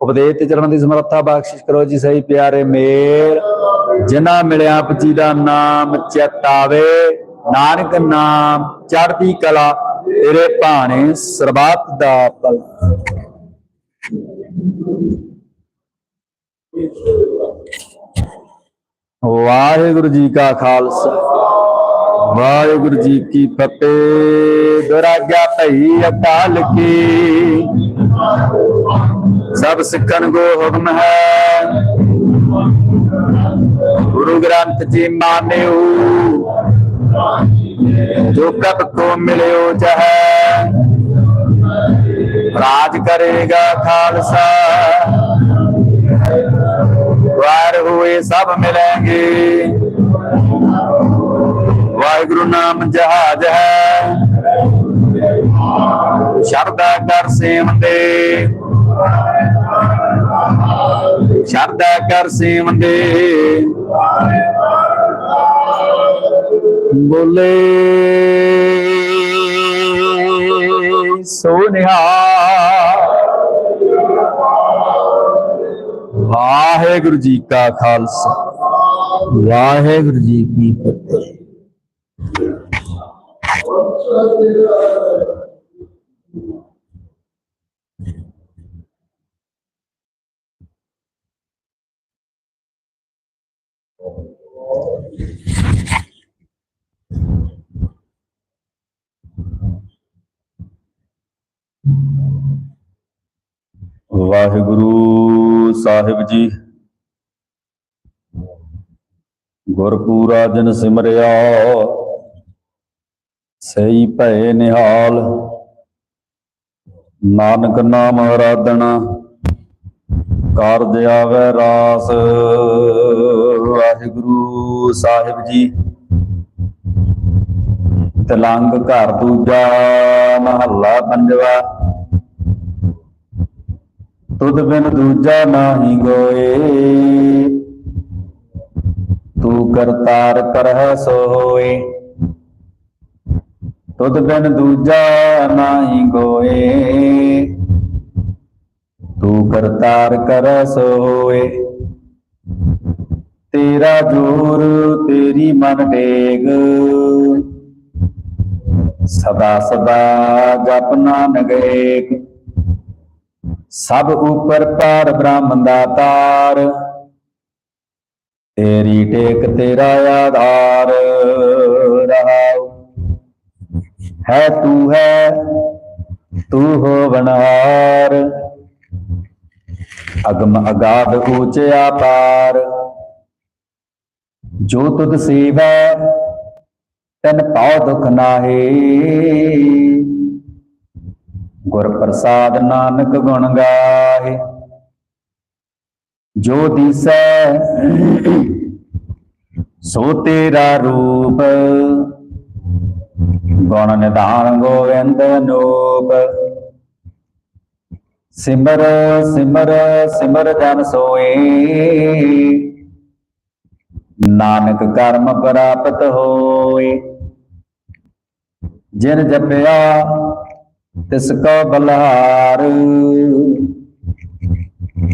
ਉਪਦੇਸ਼ ਤੇ ਚੱਲਣ ਦੀ ਸਮਰੱਥਾ ਬਖਸ਼ਿਸ਼ ਕਰੋ ਜੀ ਸਹੀ ਪਿਆਰੇ ਮੇਰ। ਜਿਨ੍ਹਾਂ ਮਿਲਿਆ ਪਚੀ ਦਾ ਨਾਮ ਚਿਤਾਵੇ ਨਾਨਕ ਨਾਮ ਚੜ੍ਹਦੀ ਕਲਾ, ਤੇਰੇ ਭਾਣੇ ਸਰਬੱਤ ਦਾ ਭਲਾ। ਵਾਹਿਗੁਰੂ ਜੀ ਕਾ ਖਾਲਸਾ, ਵਾਹਿਗੁਰੂ ਜੀ ਕੀ ਫਤਿਹ। ਦੁਰਾਜਾ ਭਈ ਅਕਾਲ ਕੀ। ਸਭ ਸਿੱਖਣ ਕੋ ਹੁਕਮ ਹੈ। ਗੁਰੂ ਗ੍ਰੰਥ ਜੀ ਮਾਨਿਓ, ਜੋ ਕਬ ਕੋ ਮਿਲਿਓ ਜਹੈ। ਰਾਜ ਕਰੇਗਾ ਖਾਲਸਾ। ਵਾਰ ਹੋਏ ਸਭ ਮਿਲेंगे ਵਾਹਿਗੁਰੂ ਨਾਮ ਜਹਾਜ ਹੈ। ਸ਼ਰਦਾ ਕਰ ਸੇਵੰਦੇ ਸ਼ਰਦਾ ਕਰ ਸੇਵੰਦੇ ਬੋਲੇ। ਸੋਨਿਹਾ ਵਾਹਿਗੁਰੂ ਜੀ ਕਾ ਖਾਲਸਾ। ਵਾਹਿਗੁਰੂ ਜੀ ਕੀ ਫਤਿਹ। ਵਾਹਿਗੁਰੂ ਸਾਹਿਬ ਜੀ ਗੁਰਪੂਰਾ ਜਨ ਸਿਮਰਿਆ ਸਹੀ ਭੈ ਨਿਹਾਲ। ਨਾਨਕ ਨਾਮ ਆਰਾਧਨਾ, ਕਾਰਜ ਆਵੈ ਰਾਸ। ਵਾਹਿਗੁਰੂ ਸਾਹਿਬ ਜੀ, ਤਲੰਗ ਘਰ ਦੂਜਾ ਮਹੱਲਾ ਪੰਜਵਾ। ਤੁਧ ਬਿਨ ਦੂਜਾ ਨਾਹੀ ਗੋਏ। ਤੂੰ ਕਰਤਾਰ ਕਰਹਿ ਸੋ ਹੋਏ ਤੁਧ ਬਿਨ ਦੂਜਾ ਨਾਹੀ ਗੋਏ। ਤੂੰ ਕਰਤਾਰ ਕਰਹਿ ਸੋ ਤੇਰਾ ਜੋਰ ਤੇਰੀ ਮਨ ਡੇਗ ਸਦਾ ਸਦਾ ਜਪ ਨਾਨਕ ਏਕ। ਸਭ ਉਪਰ ਪਾਰ ਬ੍ਰਹਮ ਦਾਤਾਰ ਤੇਰੀ ਟੇਕ ਤੇਰਾ ਆਧਾਰ। ਹੈ ਤੂੰ ਹੈ, ਤੂੰ ਹੋ ਬਨਹਾਰ ਅਗਮ ਅਗਾਧ ਊਚ ਆਪਾਰ ਜੋ ਤੁਧ ਸੇਵੈ, ਤਨ ਪਾਉ ਦੁਖ ਨਾਹੀ। ਗੁਰ ਪ੍ਰਸਾਦ ਨਾਨਕ ਗੁਣ ਗਾਏ ਜੋ ਦਿਸੈ, ਸੋ ਤੇਰਾ ਰੂਪ। ਗੁਣ ਨਿਧਾਨ ਗੋਵਿੰਦ ਅਨੂਪ ਸਿਮਰ ਸਿਮਰ ਸਿਮਰ ਜਨ ਸੋਏ। ਨਾਨਕ ਕਰਮ ਪ੍ਰਾਪਤ ਹੋਏ। ਜਿਨ ਜਪਿਆ, ਤਿਸ ਕੋ ਬਲਹਾਰ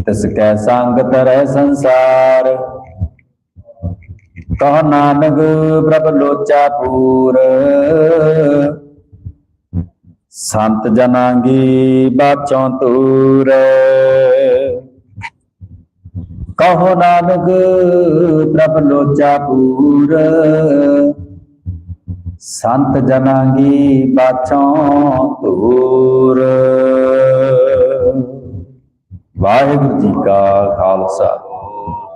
ਤਿਸ ਕੈ ਸੰਗ ਤਰੈ ਸੰਸਾਰ। ਕਹ ਨਾਨਕ ਪ੍ਰਭ ਲੋਚਾ ਪੂਰ। ਸੰਤ ਜਨਾਂਗੀ ਬਾਚੋਂ ਤੂਰ ਕਹੋ ਨਾਨਕ ਪ੍ਰਭ ਲੋਚਾ ਪੂਰ। ਸੰਤ ਜਨਾਂਗੀ ਬਾਚੋਂ ਤੂਰ ਵਾਹਿਗੁਰੂ ਜੀ ਕਾ ਖਾਲਸਾ।